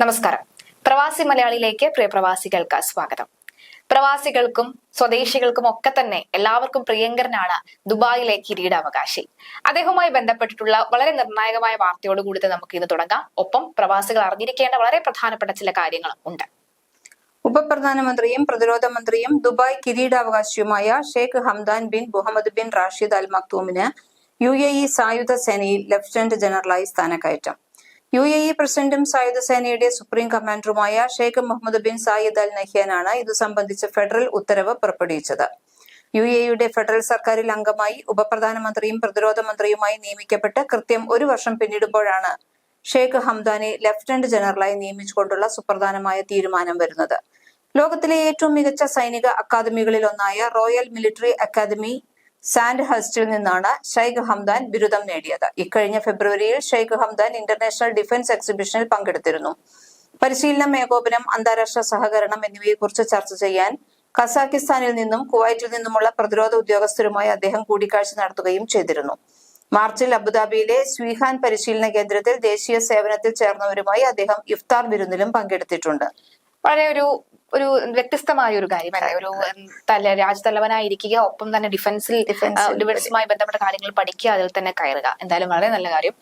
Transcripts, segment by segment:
നമസ്കാരം. പ്രവാസി മലയാളിയിലേക്ക് പ്രിയ പ്രവാസികൾക്ക് സ്വാഗതം. പ്രവാസികൾക്കും സ്വദേശികൾക്കും ഒക്കെ തന്നെ എല്ലാവർക്കും പ്രിയങ്കരനാണ് ദുബായിലെ കിരീടാവകാശി. അദ്ദേഹവുമായി ബന്ധപ്പെട്ടിട്ടുള്ള വളരെ നിർണായകമായ വാർത്തയോട് കൂടി നമുക്ക് ഇന്ന് തുടങ്ങാം. ഒപ്പം പ്രവാസികൾ അറിഞ്ഞിരിക്കേണ്ട വളരെ പ്രധാനപ്പെട്ട ചില കാര്യങ്ങളും ഉണ്ട്. ഉപപ്രധാനമന്ത്രിയും പ്രതിരോധ മന്ത്രിയും Dubai കിരീടാവകാശിയുമായ Sheikh Hamdan bin Mohammed bin Rashid Al മക്തൂമിന് U A E സായുധ സേനയിൽ ലഫ്റ്റനന്റ് ജനറലായി സ്ഥാനക്കയറ്റം. യു എ ഇ പ്രസിഡന്റും സായുധ സേനയുടെ supreme കമാൻഡറുമായ Sheikh Mohammed bin Zayed Al നഹ്യാനാണ് ഇതു സംബന്ധിച്ച് ഫെഡറൽ ഉത്തരവ് പുറപ്പെടുവിച്ചത്. യു എ ഇയുടെ ഫെഡറൽ സർക്കാരിൽ അംഗമായി ഉപപ്രധാനമന്ത്രിയും പ്രതിരോധ മന്ത്രിയുമായി നിയമിക്കപ്പെട്ട് കൃത്യം ഒരു വർഷം പിന്നിടുമ്പോഴാണ് ഷെയ്ഖ് ഹംദാനെ ലഫ്റ്റനന്റ് ജനറലായി നിയമിച്ചുകൊണ്ടുള്ള സുപ്രധാനമായ തീരുമാനം വരുന്നത്. ലോകത്തിലെ ഏറ്റവും മികച്ച സൈനിക അക്കാദമികളിൽ ഒന്നായ റോയൽ മിലിറ്ററി അക്കാദമി സാൻഡ് ഹസ്റ്റിൽ നിന്നാണ് ഷെയ്ഖ് ഹംദാൻ ബിരുദം നേടിയത്. ഇക്കഴിഞ്ഞ ഫെബ്രുവരിയിൽ ഷെയ്ഖ് ഹംദാൻ ഇന്റർനാഷണൽ ഡിഫൻസ് എക്സിബിഷനിൽ പങ്കെടുത്തിരുന്നു. പരിശീലനം ഏകോപനം അന്താരാഷ്ട്ര സഹകരണം എന്നിവയെക്കുറിച്ച് ചർച്ച ചെയ്യാൻ കസാക്കിസ്ഥാനിൽ നിന്നും കുവൈറ്റിൽ നിന്നുമുള്ള പ്രതിരോധ ഉദ്യോഗസ്ഥരുമായി അദ്ദേഹം കൂടിക്കാഴ്ച നടത്തുകയും ചെയ്തിരുന്നു. മാർച്ചിൽ അബുദാബിയിലെ സ്വീഹാൻ പരിശീലന കേന്ദ്രത്തിൽ ദേശീയ സേവനത്തിൽ ചേർന്നവരുമായി അദ്ദേഹം ഇഫ്താർ വിരുന്നിലും പങ്കെടുത്തിട്ടുണ്ട്. വളരെ ഒരു ഒരു വ്യത്യസ്തമായ ഒരു കാര്യമല്ലേ ഒരു തല രാജ്യത്തലവനായിരിക്കുക ഒപ്പം തന്നെ ഡിഫൻസിൽ ഡിഫൻസുമായി ബന്ധപ്പെട്ട കാര്യങ്ങൾ പഠിക്കുക അതിൽ തന്നെ കയറുക. എന്തായാലും വളരെ നല്ല കാര്യം.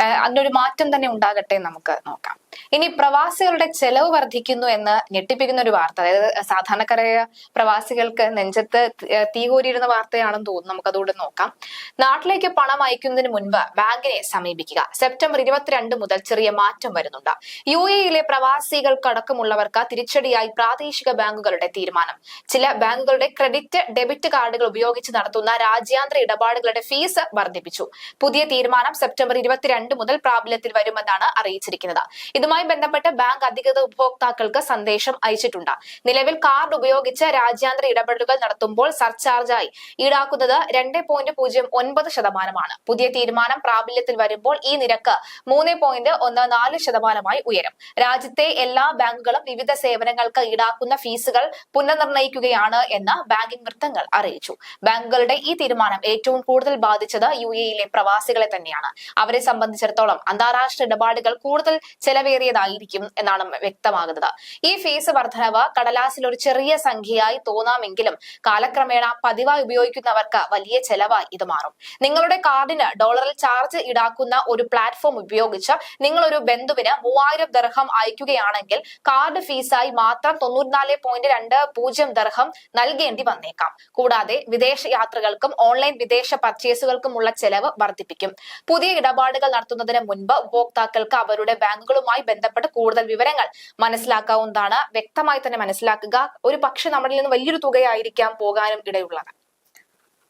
അതിനൊരു മാറ്റം തന്നെ ഉണ്ടാകട്ടെ നമുക്ക് നോക്കാം. ഇനി പ്രവാസികളുടെ ചെലവ് വർദ്ധിക്കുന്നു എന്ന് ഞെട്ടിപ്പിക്കുന്ന ഒരു വാർത്ത. അതായത് സാധാരണക്കാരായ പ്രവാസികൾക്ക് നെഞ്ചത്ത് ത- തീ കോരിയിരുന്ന വാർത്തയാണെന്ന് തോന്നുന്നു. നമുക്ക് അതുകൊണ്ട് നോക്കാം. നാട്ടിലേക്ക് പണം അയക്കുന്നതിന് മുൻപ് ബാങ്കിനെ സമീപിക്കുക. സെപ്റ്റംബർ ഇരുപത്തിരണ്ട് മുതൽ ചെറിയ മാറ്റം വരുന്നുണ്ട്. യു എയിലെ പ്രവാസികൾക്കടക്കമുള്ളവർക്ക് തിരിച്ചടിയായി പ്രാദേശിക ബാങ്കുകളുടെ തീരുമാനം. ചില ബാങ്കുകളുടെ ക്രെഡിറ്റ് ഡെബിറ്റ് കാർഡുകൾ ഉപയോഗിച്ച് നടത്തുന്ന രാജ്യാന്തര ഇടപാടുകളുടെ ഫീസ് വർദ്ധിപ്പിച്ചു. പുതിയ തീരുമാനം സെപ്റ്റംബർ ഇരുപത്തിരണ്ട് മുതൽ പ്രാബല്യത്തിൽ വരുമെന്നാണ് അറിയിച്ചിരിക്കുന്നത്. ഇതുമായി ബന്ധപ്പെട്ട് ബാങ്ക് അധികൃത ഉപഭോക്താക്കൾക്ക് സന്ദേശം അയച്ചിട്ടുണ്ട്. നിലവിൽ കാർഡ് ഉപയോഗിച്ച് രാജ്യാന്തര ഇടപെടലുകൾ നടത്തുമ്പോൾ സർചാർജായി ഈടാക്കുന്നത് രണ്ട് പോയിന്റ് പൂജ്യം ഒൻപത് ശതമാനമാണ്. പുതിയ തീരുമാനം പ്രാബല്യത്തിൽ വരുമ്പോൾ ഈ നിരക്ക് മൂന്ന് പോയിന്റ് ഒന്ന് നാല് ശതമാനമായി ഉയരും. രാജ്യത്തെ എല്ലാ ബാങ്കുകളും വിവിധ സേവനങ്ങൾക്ക് ഈടാക്കുന്ന ഫീസുകൾ പുനർനിർണയിക്കുകയാണ് എന്ന് ബാങ്കിംഗ് വൃത്തങ്ങൾ അറിയിച്ചു. ബാങ്കുകളുടെ ഈ തീരുമാനം ഏറ്റവും കൂടുതൽ ബാധിച്ചത് യു എയിലെ പ്രവാസികളെ തന്നെയാണ്. അവരെ സംബന്ധിച്ചിടത്തോളം അന്താരാഷ്ട്ര ഇടപാടുകൾ കൂടുതൽ ചെലവേറിയതായിരിക്കും എന്നാണ് വ്യക്തമാകുന്നത്. ഈ ഫീസ് വർധനവ് കടലാസിൽ ഒരു ചെറിയ സംഖ്യയായി തോന്നാമെങ്കിലും കാലക്രമേണ പതിവായി ഉപയോഗിക്കുന്നവർക്ക് വലിയ ചെലവായി ഇത് മാറും. നിങ്ങളുടെ കാർഡിന് ഡോളറിൽ ചാർജ് ഈടാക്കുന്ന ഒരു പ്ലാറ്റ്ഫോം ഉപയോഗിച്ച് നിങ്ങൾ ഒരു ബന്ധുവിന് മൂവായിരം ദർഹം അയക്കുകയാണെങ്കിൽ കാർഡ് ഫീസായി മാത്രം തൊണ്ണൂറ്റിനാല് പോയിന്റ് രണ്ട് പൂജ്യം ദർഹം നൽകേണ്ടി വന്നേക്കാം. കൂടാതെ വിദേശ യാത്രകൾക്കും ഓൺലൈൻ വിദേശ പർച്ചേസുകൾക്കുമുള്ള ചെലവ് വർദ്ധിപ്പിക്കും. പുതിയ ഇടപാടുകൾ നടത്തുന്നതിന് മുൻപ് ഉപഭോക്താക്കൾക്ക് അവരുടെ ബാങ്കുകളുമായി ബന്ധപ്പെട്ട് കൂടുതൽ വിവരങ്ങൾ മനസ്സിലാക്കാവുന്നതാണ് വ്യക്തമായി തന്നെ മനസ്സിലാക്കുക. ഒരു പക്ഷെ നമ്മളിൽ നിന്ന് വലിയൊരു തുകയായിരിക്കാം പോകാനും ഇടയുള്ളത്.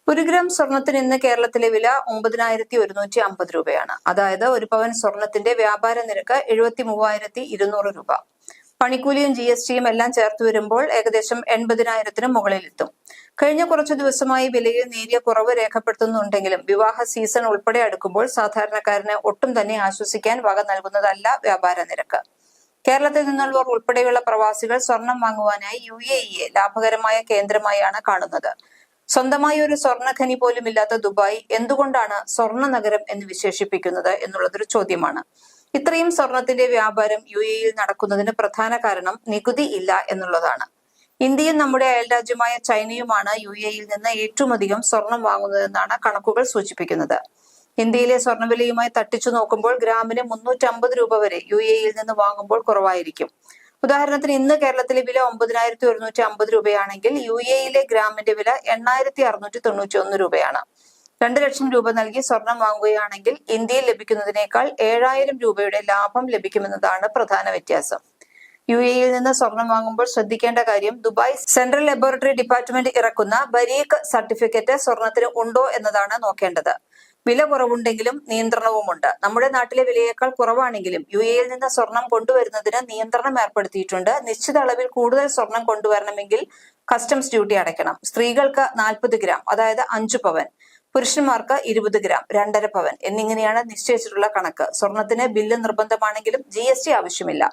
ഒരു ഗ്രാം സ്വർണത്തിന് ഇന്ന് കേരളത്തിലെ വില ഒമ്പതിനായിരത്തി ഒരുന്നൂറ്റി അമ്പത് രൂപയാണ്. അതായത് ഒരു പവൻ സ്വർണത്തിന്റെ വ്യാപാര നിരക്ക് എഴുപത്തി മൂവായിരത്തി ഇരുന്നൂറ് രൂപ. പണിക്കൂലിയും ജി എസ് ടിയും എല്ലാം ചേർത്ത് വരുമ്പോൾ ഏകദേശം എൺപതിനായിരത്തിന് മുകളിലെത്തും. കഴിഞ്ഞ കുറച്ചു ദിവസമായി വിലയിൽ നേരിയ കുറവ് രേഖപ്പെടുത്തുന്നുണ്ടെങ്കിലും വിവാഹ സീസൺ ഉൾപ്പെടെ അടുക്കുമ്പോൾ സാധാരണക്കാരന് ഒട്ടും തന്നെ ആശ്വസിക്കാൻ വക നൽകുന്നതല്ല വ്യാപാര നിരക്ക്. കേരളത്തിൽ നിന്നുള്ളവർ ഉൾപ്പെടെയുള്ള പ്രവാസികൾ സ്വർണം വാങ്ങുവാനായി യു എ ഇയെ ലാഭകരമായ കേന്ദ്രമായാണ് കാണുന്നത്. സ്വന്തമായി ഒരു സ്വർണഖനി പോലും ഇല്ലാത്ത ദുബായ് എന്തുകൊണ്ടാണ് സ്വർണ നഗരം എന്ന് വിശേഷിപ്പിക്കുന്നത് എന്നുള്ളതൊരു ചോദ്യമാണ്. ഇത്രയും സ്വർണത്തിന്റെ വ്യാപാരം യു എയിൽ നടക്കുന്നതിന് പ്രധാന കാരണം നികുതി ഇല്ല എന്നുള്ളതാണ്. ഇന്ത്യയും നമ്മുടെ അയൽരാജ്യമായ ചൈനയുമാണ് യു എയിൽ നിന്ന് ഏറ്റവും അധികം സ്വർണം വാങ്ങുന്നതെന്നാണ് കണക്കുകൾ സൂചിപ്പിക്കുന്നത്. ഇന്ത്യയിലെ സ്വർണവിലയുമായി തട്ടിച്ചു നോക്കുമ്പോൾ ഗ്രാമിന് മുന്നൂറ്റമ്പത് രൂപ വരെ യു എയിൽ നിന്ന് വാങ്ങുമ്പോൾ കുറവായിരിക്കും. ഉദാഹരണത്തിന് ഇന്ന് കേരളത്തിലെ വില ഒമ്പതിനായിരത്തി ഒരുന്നൂറ്റി അമ്പത് രൂപയാണെങ്കിൽ യു എയിലെ ഗ്രാമിന്റെ വില എണ്ണായിരത്തി അറുന്നൂറ്റി തൊണ്ണൂറ്റി ഒന്ന് രൂപയാണ്. രണ്ട് ലക്ഷം രൂപ നൽകി സ്വർണം വാങ്ങുകയാണെങ്കിൽ ഇന്ത്യയിൽ ലഭിക്കുന്നതിനേക്കാൾ ഏഴായിരം രൂപയുടെ ലാഭം ലഭിക്കുമെന്നതാണ് പ്രധാന വ്യത്യാസം. യു എയിൽ നിന്ന് സ്വർണം വാങ്ങുമ്പോൾ ശ്രദ്ധിക്കേണ്ട കാര്യം ദുബായ് സെൻട്രൽ ലബോറട്ടറി ഡിപ്പാർട്ട്മെന്റ് ഇറക്കുന്ന ബരീഖ് സർട്ടിഫിക്കറ്റ് സ്വർണത്തിന് ഉണ്ടോ എന്നതാണ് നോക്കേണ്ടത്. വില കുറവുണ്ടെങ്കിലും നിയന്ത്രണവുമുണ്ട്. നമ്മുടെ നാട്ടിലെ വിലയേക്കാൾ കുറവാണെങ്കിലും യു എയിൽ നിന്ന് സ്വർണം കൊണ്ടുവരുന്നതിന് നിയന്ത്രണം ഏർപ്പെടുത്തിയിട്ടുണ്ട്. നിശ്ചിത അളവിൽ കൂടുതൽ സ്വർണം കൊണ്ടുവരണമെങ്കിൽ കസ്റ്റംസ് ഡ്യൂട്ടി അടയ്ക്കണം. സ്ത്രീകൾക്ക് നാൽപ്പത് ഗ്രാം അതായത് അഞ്ചു പവൻ. പുരുഷന്മാർക്ക് ഇരുപത് ഗ്രാം രണ്ടര പവൻ എന്നിങ്ങനെയാണ് നിശ്ചയിച്ചിട്ടുള്ള കണക്ക്. സ്വർണത്തിന് ബില്ല് നിർബന്ധമാണെങ്കിലും ജി എസ് ടി ആവശ്യമില്ല.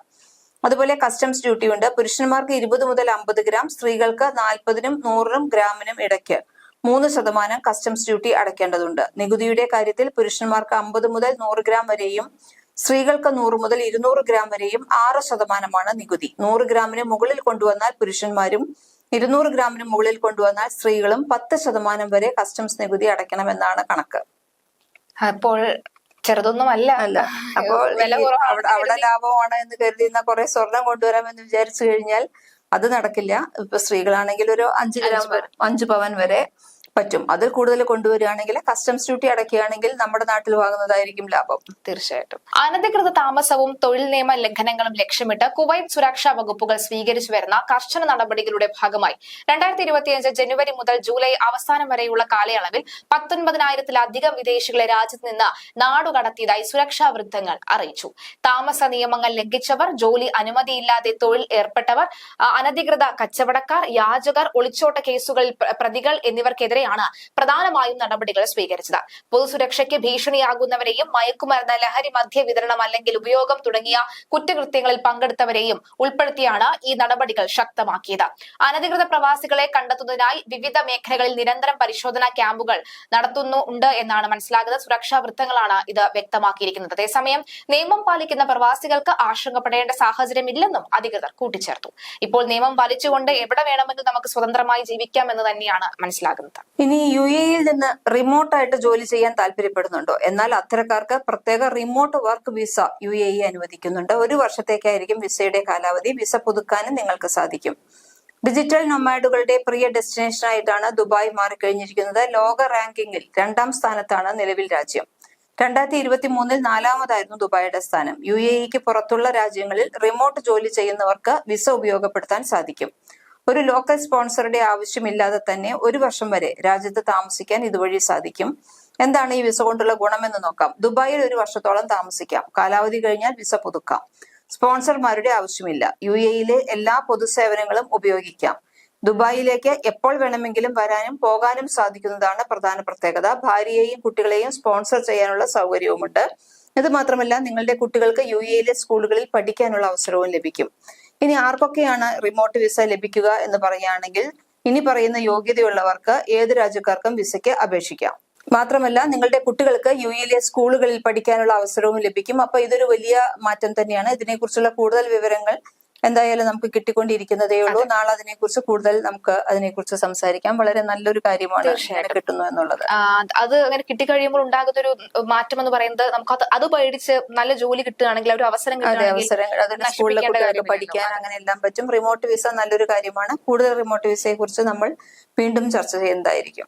അതുപോലെ കസ്റ്റംസ് ഡ്യൂട്ടി ഉണ്ട്. പുരുഷന്മാർക്ക് ഇരുപത് മുതൽ അമ്പത് ഗ്രാം സ്ത്രീകൾക്ക് നാൽപ്പതിനും നൂറിനും ഗ്രാമിനും ഇടയ്ക്ക് മൂന്ന് ശതമാനം കസ്റ്റംസ് ഡ്യൂട്ടി അടയ്ക്കേണ്ടതുണ്ട്. നികുതിയുടെ കാര്യത്തിൽ പുരുഷന്മാർക്ക് അമ്പത് മുതൽ നൂറ് ഗ്രാം വരെയും സ്ത്രീകൾക്ക് നൂറ് മുതൽ ഇരുന്നൂറ് ഗ്രാം വരെയും ആറ് ശതമാനമാണ് നികുതി. നൂറ് ഗ്രാമിന് മുകളിൽ കൊണ്ടുവന്നാൽ പുരുഷന്മാരും ഇരുന്നൂറ് ഗ്രാമിന് മുകളിൽ കൊണ്ടുവന്നാൽ സ്ത്രീകളും പത്ത് ശതമാനം വരെ കസ്റ്റംസ് നികുതി അടയ്ക്കണമെന്നാണ് കണക്ക്. അപ്പോൾ ചെറുതൊന്നും അല്ല. അല്ല അപ്പോൾ അവിടെ അവിടെ ലാഭമാണ് എന്ന് കരുതിയിരുന്ന കുറെ സ്വർണം കൊണ്ടുവരാമെന്ന് വിചാരിച്ചു കഴിഞ്ഞാൽ അത് നടക്കില്ല. ഇപ്പൊ സ്ത്രീകളാണെങ്കിൽ ഒരു അഞ്ച് ഗ്രാം അഞ്ച് പവൻ വരെ പറ്റും. അതിൽ കൂടുതൽ കൊണ്ടുവരികയാണെങ്കിൽ കസ്റ്റംസ് ഡ്യൂട്ടി അടയ്ക്കുകയാണെങ്കിൽ നമ്മുടെ നാട്ടിൽ വാങ്ങുന്നതായിരിക്കും ലാഭം. തീർച്ചയായിട്ടും. അനധികൃത താമസവും തൊഴിൽ നിയമ ലംഘനങ്ങളും ലക്ഷ്യമിട്ട് കുവൈറ്റ് സുരക്ഷാ വകുപ്പുകൾ സ്വീകരിച്ചു വരുന്ന കർശന നടപടികളുടെ ഭാഗമായി രണ്ടായിരത്തി ഇരുപത്തിയഞ്ച് ജനുവരി മുതൽ ജൂലൈ അവസാനം വരെയുള്ള കാലയളവിൽ പത്തൊൻപതിനായിരത്തിലധികം വിദേശികളെ രാജ്യത്ത് നിന്ന് നാടുകടത്തിയതായി സുരക്ഷാ വൃത്തങ്ങൾ അറിയിച്ചു. താമസ നിയമങ്ങൾ ലംഘിച്ചവർ ജോലി അനുമതിയില്ലാതെ തൊഴിൽ ഏർപ്പെട്ടവർ അനധികൃത കച്ചവടക്കാർ യാചകർ ഒളിച്ചോട്ട കേസുകളിൽ പ്രതികൾ പ്രതികൾ എന്നിവർക്കെതിരെയാണ് പ്രധാനമായും നടപടികൾ സ്വീകരിച്ചത്. പൊതുസുരക്ഷയ്ക്ക് ഭീഷണിയാകുന്നവരെയും മയക്കുമരുന്ന് ലഹരി മദ്യ വിതരണം അല്ലെങ്കിൽ ഉപയോഗം തുടങ്ങിയ കുറ്റകൃത്യങ്ങളിൽ പങ്കെടുത്തവരെയും ഉൾപ്പെടുത്തിയാണ് ഈ നടപടികൾ ശക്തമാക്കിയത്. അനധികൃത പ്രവാസികളെ കണ്ടെത്തുന്നതിനായി വിവിധ മേഖലകളിൽ നിരന്തരം പരിശോധനാ ക്യാമ്പുകൾ നടത്തുന്നുണ്ട് എന്നാണ് മനസ്സിലാകുന്നത്. സുരക്ഷാ വൃത്തങ്ങളാണ് ഇത് വ്യക്തമാക്കിയിരിക്കുന്നത്. അതേസമയം നിയമം പാലിക്കുന്ന പ്രവാസികൾക്ക് ആശങ്കപ്പെടേണ്ട സാഹചര്യമില്ലെന്നും അധികൃതർ കൂട്ടിച്ചേർത്തു. ഇപ്പോൾ നിയമം പാലിച്ചുകൊണ്ട് എവിടെ വേണമെങ്കിലും നമുക്ക് സ്വതന്ത്രമായി ജീവിക്കാം എന്ന് തന്നെയാണ് മനസ്സിലാകുന്നത്. ഇനി യു എയിൽ നിന്ന് റിമോട്ടായിട്ട് ജോലി ചെയ്യാൻ താല്പര്യപ്പെടുന്നുണ്ടോ? എന്നാൽ അത്തരക്കാർക്ക് പ്രത്യേക remote work visa U A E അനുവദിക്കുന്നുണ്ട്. ഒരു വർഷത്തേക്കായിരിക്കും വിസയുടെ കാലാവധി. വിസ പുതുക്കാനും നിങ്ങൾക്ക് സാധിക്കും. ഡിജിറ്റൽ നൊമാഡുകളുടെ പ്രിയ ഡെസ്റ്റിനേഷനായിട്ടാണ് ദുബായ് മാറിക്കഴിഞ്ഞിരിക്കുന്നത്. ലോക റാങ്കിങ്ങിൽ രണ്ടാം സ്ഥാനത്താണ് നിലവിൽ രാജ്യം. രണ്ടായിരത്തി ഇരുപത്തി മൂന്നിൽ നാലാമതായിരുന്നു ദുബായിയുടെ സ്ഥാനം. യു എ ഇക്ക് പുറത്തുള്ള രാജ്യങ്ങളിൽ റിമോട്ട് ജോലി ചെയ്യുന്നവർക്ക് വിസ ഉപയോഗപ്പെടുത്താൻ സാധിക്കും. ഒരു ലോക്കൽ സ്പോൺസറുടെ ആവശ്യമില്ലാതെ തന്നെ ഒരു വർഷം വരെ രാജ്യത്ത് താമസിക്കാൻ ഇതുവഴി സാധിക്കും. എന്താണ് ഈ വിസ കൊണ്ടുള്ള ഗുണമെന്ന് നോക്കാം. ദുബായിൽ ഒരു വർഷത്തോളം താമസിക്കാം. കാലാവധി കഴിഞ്ഞാൽ വിസ പുതുക്കാം. സ്പോൺസർമാരുടെ ആവശ്യമില്ല. യു എയിലെ എല്ലാ പൊതുസേവനങ്ങളും ഉപയോഗിക്കാം. ദുബായിലേക്ക് എപ്പോൾ വേണമെങ്കിലും വരാനും പോകാനും സാധിക്കുന്നതാണ് പ്രധാന പ്രത്യേകത. ഭാര്യയെയും കുട്ടികളെയും സ്പോൺസർ ചെയ്യാനുള്ള സൗകര്യവുമുണ്ട്. ഇത് മാത്രമല്ല നിങ്ങളുടെ കുട്ടികൾക്ക് യു എയിലെ സ്കൂളുകളിൽ പഠിക്കാനുള്ള അവസരവും ലഭിക്കും. ഇനി ആർക്കൊക്കെയാണ് റിമോട്ട് വിസ ലഭിക്കുക എന്ന് പറയുകയാണെങ്കിൽ ഇനി പറയുന്ന യോഗ്യതയുള്ളവർക്ക് ഏത് രാജ്യക്കാർക്കും വിസയ്ക്ക് അപേക്ഷിക്കാം. മാത്രമല്ല നിങ്ങളുടെ കുട്ടികൾക്ക് യു എയിലെ സ്കൂളുകളിൽ പഠിക്കാനുള്ള അവസരവും ലഭിക്കും. അപ്പൊ ഇതൊരു വലിയ മാറ്റം തന്നെയാണ്. ഇതിനെക്കുറിച്ചുള്ള കൂടുതൽ വിവരങ്ങൾ എന്തായാലും നമുക്ക് കിട്ടിക്കൊണ്ടിരിക്കുന്നതേ ഉള്ളൂ. നാളെ അതിനെക്കുറിച്ച് കൂടുതൽ നമുക്ക് അതിനെക്കുറിച്ച് സംസാരിക്കാം. വളരെ നല്ലൊരു കാര്യമാണ് കിട്ടുന്നു എന്നുള്ളത്. അത് അങ്ങനെ കിട്ടിക്കഴിയുമ്പോൾ ഉണ്ടാകുന്ന ഒരു മാറ്റം എന്ന് പറയുന്നത് നമുക്ക് അത് അത് പേടിച്ച് നല്ല ജോലി കിട്ടുകയാണെങ്കിൽ ഒരു അവസരം അതെ അവസരങ്ങൾ അതിന് സ്കൂളിലെ കുട്ടികൾക്ക് പഠിക്കാൻ അങ്ങനെ എല്ലാം പറ്റും. റിമോട്ട് വിസ നല്ലൊരു കാര്യമാണ്. കൂടുതൽ റിമോട്ട് വിസയെ കുറിച്ച് നമ്മൾ വീണ്ടും ചർച്ച ചെയ്യുന്നതായിരിക്കും.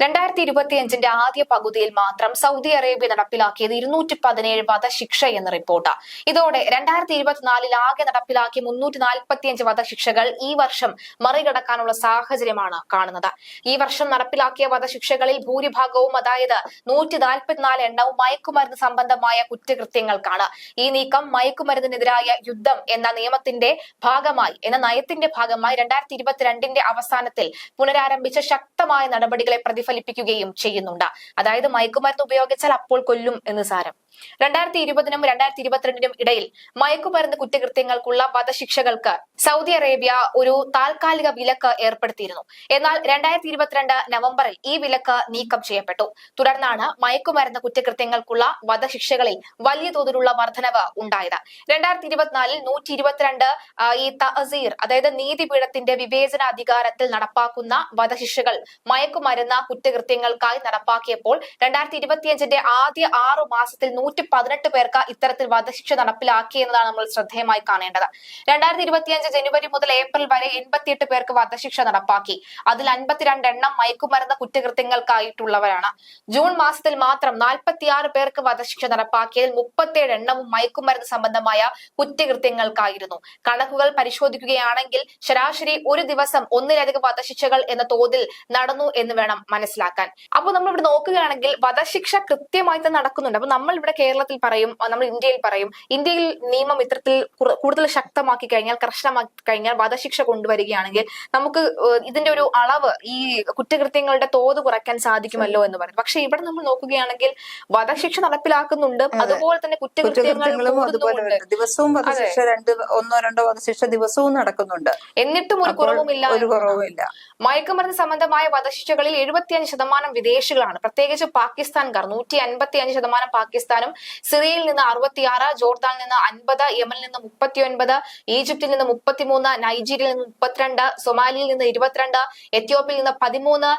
രണ്ടായിരത്തി ഇരുപത്തിയഞ്ചിന്റെ ആദ്യ പകുതിയിൽ മാത്രം സൗദി അറേബ്യ നടപ്പിലാക്കിയത് ഇരുന്നൂറ്റി പതിനേഴ് വധശിക്ഷ എന്ന റിപ്പോർട്ട്. ഇതോടെ രണ്ടായിരത്തി ഇരുപത്തിനാലിൽ ആകെ നടപ്പിലാക്കിയ മുന്നൂറ്റി നാൽപ്പത്തിയഞ്ച് വധശിക്ഷകൾ ഈ വർഷം മറികടക്കാനുള്ള സാഹചര്യമാണ് കാണുന്നത്. ഈ വർഷം നടപ്പിലാക്കിയ വധശിക്ഷകളിൽ ഭൂരിഭാഗവും അതായത് നൂറ്റി നാൽപ്പത്തിനാല് എണ്ണവും മയക്കുമരുന്ന് സംബന്ധമായ കുറ്റകൃത്യങ്ങൾക്കാണ്. ഈ നീക്കം മയക്കുമരുന്നിനെതിരായ യുദ്ധം എന്ന നിയമത്തിന്റെ ഭാഗമായി എന്ന നയത്തിന്റെ ഭാഗമായി രണ്ടായിരത്തി ഇരുപത്തിരണ്ടിന്റെ അവസാനത്തിൽ പുനരാരംഭിച്ച ശക്തമായ നടപടികളെ പ്രതിഫലിപ്പിക്കുകയും ചെയ്യുന്നുണ്ട്. അതായത് മയക്കുമരുന്ന് ഉപയോഗിച്ചാൽ അപ്പോൾ കൊല്ലും എന്ന് സാരം. രണ്ടായിരത്തി ഇരുപതിനും രണ്ടായിരത്തി ഇരുപത്തിരണ്ടിനും ഇടയിൽ മയക്കുമരുന്ന് കുറ്റകൃത്യങ്ങൾക്കുള്ള വധശിക്ഷകൾക്ക് സൗദി അറേബ്യ ഒരു താൽക്കാലിക വിലക്ക് ഏർപ്പെടുത്തിയിരുന്നു. എന്നാൽ രണ്ടായിരത്തി ഇരുപത്തിരണ്ട് നവംബറിൽ ഈ വിലക്ക് നീക്കം ചെയ്യപ്പെട്ടു. തുടർന്നാണ് മയക്കുമരുന്ന് കുറ്റകൃത്യങ്ങൾക്കുള്ള വധശിക്ഷകളിൽ വലിയ തോതിലുള്ള വർധനവ് ഉണ്ടായത്. രണ്ടായിരത്തി ഇരുപത്തിനാലിൽ നൂറ്റി ഇരുപത്തിരണ്ട് ഈ തഹസീർ അതായത് നീതിപീഠത്തിന്റെ വിവേചനാധികാരത്തിൽ നടപ്പാക്കുന്ന വധശിക്ഷകൾ മയക്കുമരുന്ന് കുറ്റകൃത്യങ്ങൾക്കായി നടപ്പാക്കിയപ്പോൾ രണ്ടായിരത്തി ഇരുപത്തിയഞ്ചിന്റെ ആദ്യ ആറു മാസത്തിൽ നൂറ്റി പതിനെട്ട് പേർക്ക് ഇത്തരത്തിൽ വധശിക്ഷ നടപ്പിലാക്കി എന്നതാണ് നമ്മൾ ശ്രദ്ധേയമായി കാണേണ്ടത്. രണ്ടായിരത്തി ഇരുപത്തിയഞ്ച് ജനുവരി മുതൽ ഏപ്രിൽ വരെ എൺപത്തിയെട്ട് പേർക്ക് വധശിക്ഷ നടപ്പാക്കി. അതിൽ അൻപത്തിരണ്ട് എണ്ണം മയക്കുമരുന്ന് കുറ്റകൃത്യങ്ങൾക്കായിട്ടുള്ളവരാണ്. ജൂൺ മാസത്തിൽ മാത്രം നാൽപ്പത്തിയാറ് പേർക്ക് വധശിക്ഷ നടപ്പാക്കിയതിൽ മുപ്പത്തിയേഴ് എണ്ണവും മയക്കുമരുന്ന് സംബന്ധമായ കുറ്റകൃത്യങ്ങൾക്കായിരുന്നു. കണക്കുകൾ പരിശോധിക്കുകയാണെങ്കിൽ ശരാശരി ഒരു ദിവസം ഒന്നിലധികം വധശിക്ഷകൾ എന്ന തോതിൽ നടന്നു എന്ന് വേണം മനസ്സിലാക്കാൻ. അപ്പോൾ നമ്മൾ ഇവിടെ നോക്കുകയാണെങ്കിൽ വധശിക്ഷ കൃത്യമായി തന്നെ നടക്കുന്നുണ്ട്. അപ്പൊ നമ്മൾ ഇവിടെ കേരളത്തിൽ പറയും നമ്മൾ ഇന്ത്യയിൽ പറയും. ഇന്ത്യയിൽ നിയമം ഇത്തരത്തിൽ കൂടുതൽ ശക്തമാക്കി കഴിഞ്ഞാൽ കർശനമാക്കി കഴിഞ്ഞാൽ വധശിക്ഷ കൊണ്ടുവരികയാണെങ്കിൽ നമുക്ക് ഇതിന്റെ ഒരു അളവ് ഈ കുറ്റകൃത്യങ്ങളുടെ തോത് കുറയ്ക്കാൻ സാധിക്കുമല്ലോ എന്ന് പറയും. പക്ഷെ ഇവിടെ നമ്മൾ നോക്കുകയാണെങ്കിൽ വധശിക്ഷ നടപ്പിലാക്കുന്നുണ്ട്. അതുപോലെ തന്നെ കുറ്റകൃത്യങ്ങളും അതുപോലെ ദിവസവും വധശിക്ഷ രണ്ട് ഒന്നോ രണ്ടോ വധശിക്ഷ ദിവസവും നടക്കുന്നുണ്ട്. എന്നിട്ടും ഒരു കുറവുമില്ല ഒരു കുറവുമില്ല. മയക്കുമരുന്ന് സംബന്ധമായ വധശിക്ഷകളിൽ എഴുപത്തിയഞ്ച് ശതമാനം വിദേശികളാണ്. പ്രത്യേകിച്ച് പാകിസ്ഥാൻകാർ നൂറ്റി അൻപത്തി അഞ്ച് ശതമാനം പാകിസ്ഥാനും ശതമാനം സിറിയയിൽ നിന്ന് അറുപത്തിയാറ് ജോർദാനിൽ നിന്ന് അൻപത് യമനിൽ നിന്ന് മുപ്പത്തിയൊൻപത് ഈജിപ്തിൽ നിന്ന് മുപ്പത്തിമൂന്ന് നൈജീരിയയിൽ നിന്ന് മുപ്പത്തിരണ്ട് സൊമാലിയിൽ നിന്ന് ഇരുപത്തിരണ്ട് എത്യോപ്യയിൽ നിന്ന് പതിമൂന്ന്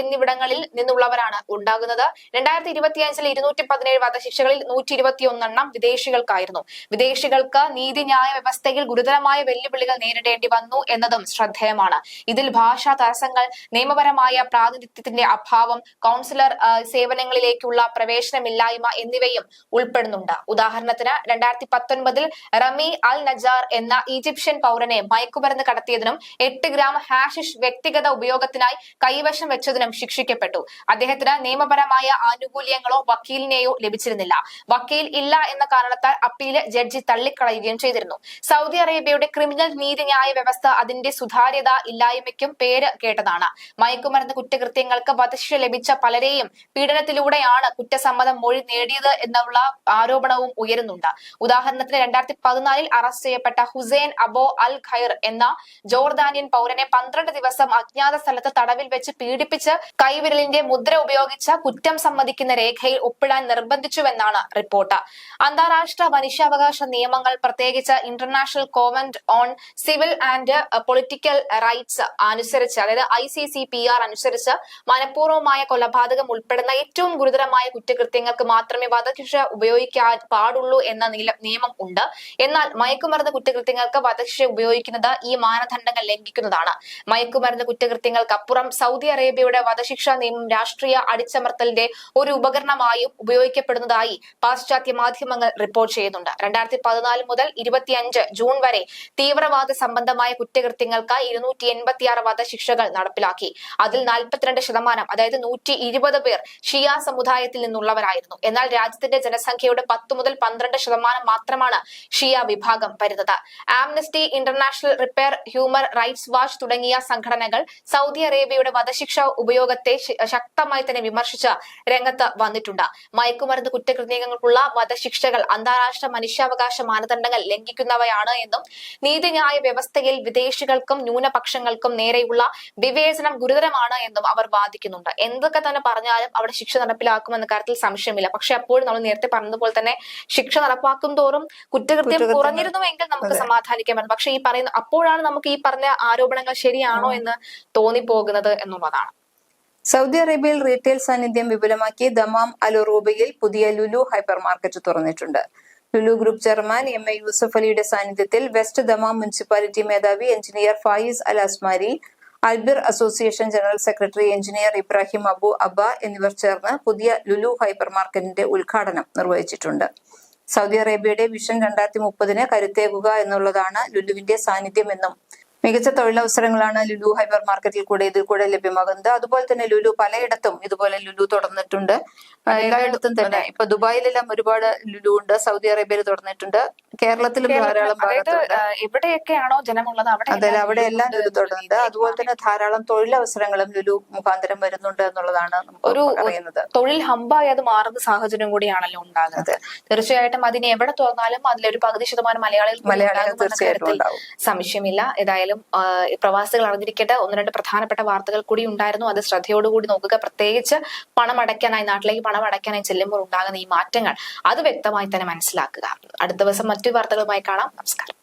എന്നിവിടങ്ങളിൽ നിന്നുള്ളവരാണ് ഉണ്ടാകുന്നത്. രണ്ടായിരത്തി ഇരുപത്തിയഞ്ചിൽ ഇരുന്നൂറ്റി പതിനേഴ് വധശിക്ഷകളിൽ നൂറ്റി ഇരുപത്തിയൊന്നെണ്ണം വിദേശികൾക്കായിരുന്നു. വിദേശികൾക്ക് നീതിന്യായ വ്യവസ്ഥയിൽ ഗുരുതരമായ വെല്ലുവിളികൾ നേരിടേണ്ടി വന്നു എന്നതും ശ്രദ്ധേയമാണ്. ഇതിൽ ഭാഷാ തടസ്സങ്ങൾ നിയമപരമായ പ്രാതിനിധ്യത്തിന്റെ അഭാവം കൗൺസിലർ സേവനങ്ങളിലേക്കുള്ള പ്രവേശനമില്ലായ്മ എന്നിവയും ഉൾപ്പെടുന്നുണ്ട്. ഉദാഹരണത്തിന് രണ്ടായിരത്തി പത്തൊൻപതിൽ റമി അൽ നജാർ എന്ന ഈജിപ്ഷ്യൻ പൗരനെ മയക്കുമരുന്ന് കടത്തിയതിനും എട്ട് ഗ്രാം ഹാഷിഷ് വ്യക്തിഗത ഉപയോഗത്തിനായി കൈവശം വെച്ചതിനും ശിക്ഷിക്കപ്പെട്ടു. അദ്ദേഹത്തിന് നിയമപരമായ ആനുകൂല്യങ്ങളോ വക്കീലിനെയോ ലഭിച്ചിരുന്നില്ല. വക്കീൽ ഇല്ല എന്ന കാരണത്താൽ അപ്പീൽ ജഡ്ജി തള്ളിക്കളയുകയും ചെയ്തിരുന്നു. സൗദി അറേബ്യയുടെ ക്രിമിനൽ നീതിന്യായ വ്യവസ്ഥ അതിന്റെ സുതാര്യത ഇല്ലായ്മയ്ക്കും പേര് കേട്ടതാണ്. മയക്കുമരുന്ന് കുറ്റകൃത്യങ്ങൾക്ക് വധശിക്ഷ ലഭിച്ച പലരെയും പീഡനത്തിലൂടെയാണ് കുറ്റസമ്മതം മൊഴി നേടിയത് എന്നുള്ള ആരോപണവും ഉയരുന്നുണ്ട്. ഉദാഹരണത്തിന് രണ്ടായിരത്തി പതിനാലിൽ അറസ്റ്റ് ചെയ്യപ്പെട്ട ഹുസൈൻ അബോ അൽ ഖൈർ എന്ന ജോർദാനിയൻ പൗരനെ പന്ത്രണ്ട് ദിവസം അജ്ഞാത സ്ഥലത്ത് തടവിൽ വെച്ച് പീഡിപ്പിച്ച് കൈവിരലിന്റെ മുദ്ര ഉപയോഗിച്ച കുറ്റം സമ്മതിക്കുന്ന രേഖയിൽ ഒപ്പിടാൻ നിർബന്ധിച്ചുവെന്നാണ് റിപ്പോർട്ട്. അന്താരാഷ്ട്ര മനുഷ്യാവകാശ നിയമങ്ങൾ പ്രത്യേകിച്ച് International Covenant on Civil and Political Rights അനുസരിച്ച് അതായത് I C C P R അനുസരിച്ച് മനഃപൂർവമായ കൊലപാതകം ഉൾപ്പെടുന്ന ഏറ്റവും ഗുരുതരമായ കുറ്റകൃത്യങ്ങൾക്ക് മാത്രമേ വധശിക്ഷ ഉപയോഗിക്കാൻ പാടുള്ളൂ എന്ന നിയമം ഉണ്ട്. എന്നാൽ മയക്കുമരുന്ന് കുറ്റകൃത്യങ്ങൾക്ക് വധശിക്ഷ ഉപയോഗിക്കുന്നത് ഈ മാനദണ്ഡങ്ങൾ ലംഘിക്കുന്നതാണ്. മയക്കുമരുന്ന് കുറ്റകൃത്യങ്ങൾക്കപ്പുറം സൗദി അറേബ്യയുടെ വധശിക്ഷാ നിയമം രാഷ്ട്രീയ അടിച്ചമർത്തലിന്റെ ഒരു ഉപകരണമായും ഉപയോഗിക്കപ്പെടുന്നതായി പാശ്ചാത്യ മാധ്യമങ്ങൾ റിപ്പോർട്ട് ചെയ്യുന്നുണ്ട്. രണ്ടായിരത്തി പതിനാല് മുതൽ ഇരുപത്തിയഞ്ച് ജൂൺ വരെ തീവ്രവാദ സംബന്ധമായ കുറ്റകൃത്യങ്ങൾക്ക് ഇരുന്നൂറ്റി എൺപത്തിയാറ് വധശിക്ഷകൾ നടപ്പിലാക്കി. അതിൽ നാൽപ്പത്തിരണ്ട് ശതമാനം അതായത് നൂറ്റി ഇരുപത് പേർ ഷിയ സമുദായത്തിൽ നിന്നുള്ളവരായിരുന്നു. എന്നാൽ രാജ്യത്തിന്റെ ജനസംഖ്യയുടെ പത്ത് മുതൽ പന്ത്രണ്ട് ശതമാനം മാത്രമാണ് ഷിയ വിഭാഗം വരുന്നത്. Amnesty International repair Human Rights Watch തുടങ്ങിയ സംഘടനകൾ സൗദി അറേബ്യയുടെ വധശിക്ഷ ഉപയോഗത്തെ ശക്തമായി തന്നെ വിമർശിച്ച് രംഗത്ത് വന്നിട്ടുണ്ട്. മയക്കുമരുന്ന് കുറ്റകൃത്യങ്ങൾക്കുള്ള വധശിക്ഷകൾ അന്താരാഷ്ട്ര മനുഷ്യാവകാശ മാനദണ്ഡങ്ങൾ ലംഘിക്കുന്നവയാണ് എന്നും നീതിന്യായ വ്യവസ്ഥയിൽ വിദേശികൾക്കും ന്യൂനപക്ഷങ്ങൾക്കും നേരെയുള്ള വിവേചനം ഗുരുതരമാണ് എന്നും അവർ വാദിക്കുന്നുണ്ട്. എന്തൊക്കെ തന്നെ പറഞ്ഞാലും അവിടെ ശിക്ഷ നടപ്പിലാക്കുമെന്ന കാര്യത്തിൽ സംശയമില്ല. പക്ഷെ അപ്പോഴും നമ്മൾ നേരത്തെ പറഞ്ഞതുപോലെ തന്നെ ശിക്ഷ നടപ്പാക്കും തോറും കുറ്റകൃത്യം കുറഞ്ഞിരുന്നുവെങ്കിൽ നമുക്ക് സമാധാനിക്കാൻ പറ്റും പക്ഷെ ഈ പറയുന്ന അപ്പോഴാണ് നമുക്ക് ഈ പറഞ്ഞ ആരോപണങ്ങൾ ശരിയാണോ എന്ന് തോന്നിപ്പോകുന്നത് എന്നുള്ളതാണ്. സൗദി അറേബ്യയിൽ റീറ്റെയിൽ സാന്നിധ്യം വിപുലമാക്കി ദമാം അലുറൂബയിൽ പുതിയ ലുലു ഹൈപ്പർ മാർക്കറ്റ് തുറന്നിട്ടുണ്ട്. Lulu group chairman M A Yusuff അലിയുടെ സാന്നിധ്യത്തിൽ വെസ്റ്റ് ദമാം മുനിസിപ്പാലിറ്റി മേധാവി engineer Fayez Al Asmari Albir association general secretary engineer Ibrahim Abu Aba എന്നിവർ ചേർന്ന് പുതിയ ലുലു ഹൈപ്പർ മാർക്കറ്റിന്റെ ഉദ്ഘാടനം നിർവഹിച്ചിട്ടുണ്ട്. സൗദി അറേബ്യയുടെ വിഷൻ രണ്ടായിരത്തി മുപ്പതിന് കരുത്തേകുക എന്നുള്ളതാണ് ലുലുവിന്റെ സാന്നിധ്യമെന്നും മികച്ച തൊഴിലവസരങ്ങളാണ് ലുലു ഹൈപ്പർ മാർക്കറ്റിൽ കൂടെ ഇതിൽ കൂടെ ലഭ്യമാകുന്നത്. അതുപോലെ തന്നെ ലുലു പലയിടത്തും ഇതുപോലെ ലുലു തുടർന്നിട്ടുണ്ട് എല്ലായിടത്തും തന്നെ. ഇപ്പൊ ദുബായിലെല്ലാം ഒരുപാട് ലുലു ഉണ്ട് സൗദി അറേബ്യയിൽ തുടർന്നിട്ടുണ്ട് കേരളത്തിലും ധാരാളം എവിടെയൊക്കെയാണോ ജനമുള്ളത്? അതെ അവിടെ എല്ലാം ലുലു തുടർന്നുണ്ട് തുടരുന്നുണ്ട് അതുപോലെ തന്നെ ധാരാളം തൊഴിലവസരങ്ങളും ലുലു മുഖാന്തരം വരുന്നുണ്ട് എന്നുള്ളതാണ് ഒരു പറയുന്നത് തൊഴിൽ ഹമ്പായി അത് മാറുന്ന സാഹചര്യം കൂടിയാണല്ലോ ഉണ്ടാകുന്നത്. തീർച്ചയായിട്ടും അതിനെ എവിടെ തുറന്നാലും അതിലൊരു പകുതി ശതമാനം മലയാളികൾ മലയാളികൾ തീർച്ചയായിട്ടും സംശയമില്ല. ഏതായാലും ഈ പ്രവാസികൾ അറിഞ്ഞിരിക്കേണ്ട ഒന്ന് രണ്ട് പ്രധാനപ്പെട്ട വാർത്തകൾ കൂടി ഉണ്ടായിരുന്നു. അത് ശ്രദ്ധയോടുകൂടി നോക്കുക. പ്രത്യേകിച്ച് പണം അടയ്ക്കാനായി നാട്ടിലേക്ക് പണം അടയ്ക്കാനായി ചെല്ലുമ്പോൾ ഉണ്ടാകുന്ന ഈ മാറ്റങ്ങൾ അത് വ്യക്തമായി തന്നെ മനസ്സിലാക്കുക. അടുത്ത ദിവസം മറ്റു വാർത്തകളുമായി കാണാം. നമസ്കാരം.